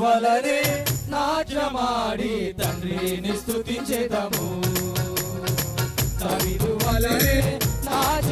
వలనే నాట్యమాడి తండ్రిని స్థుతించేదము తవిదు నాట్య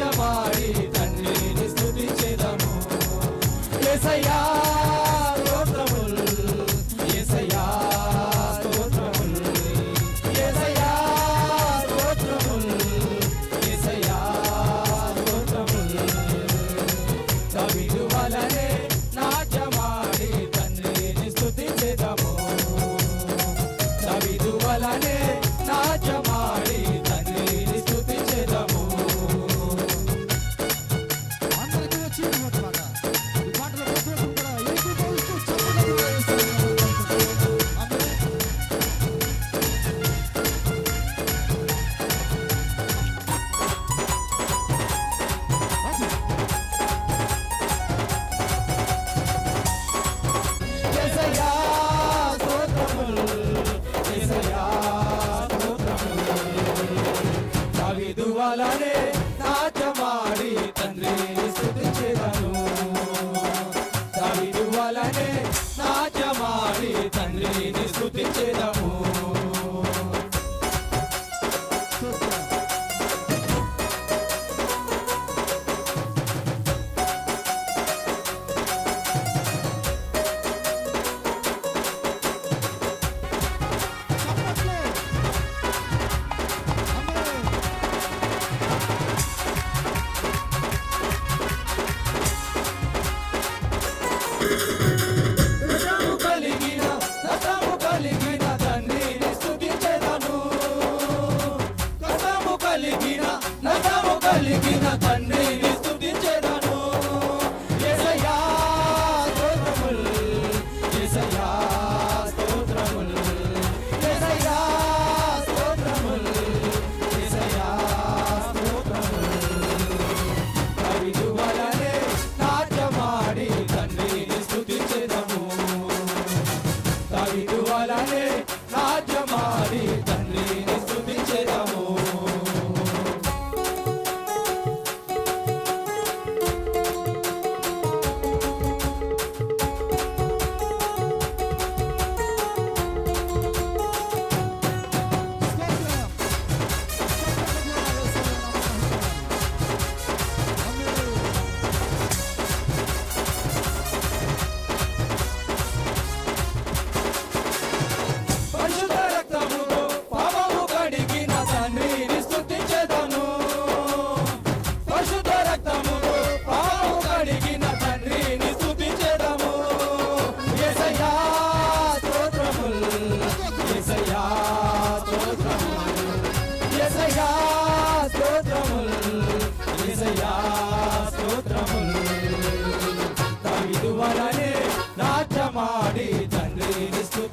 కాలాలే నాట్యమాడి తండ్రిని స్థుతి చేదను దావిదు వలనే నాట్యమాడి తండ్రిని స్థుతి చేదను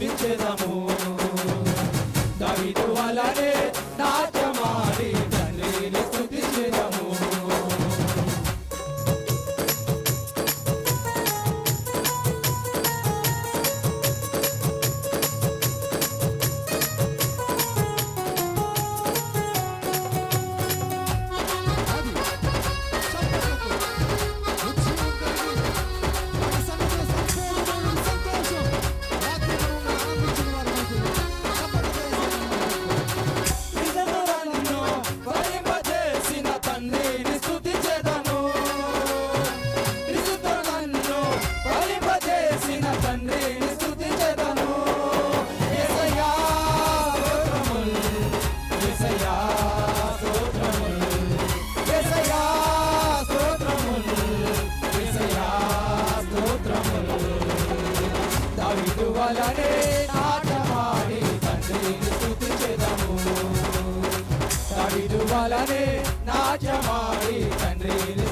అర్పించేదాము దావిదు వలనే కావాలనే ఆటమాడి తండ్రిని స్థుతించెదము తడిదు వలనే నాట్యమాడి తండ్రిని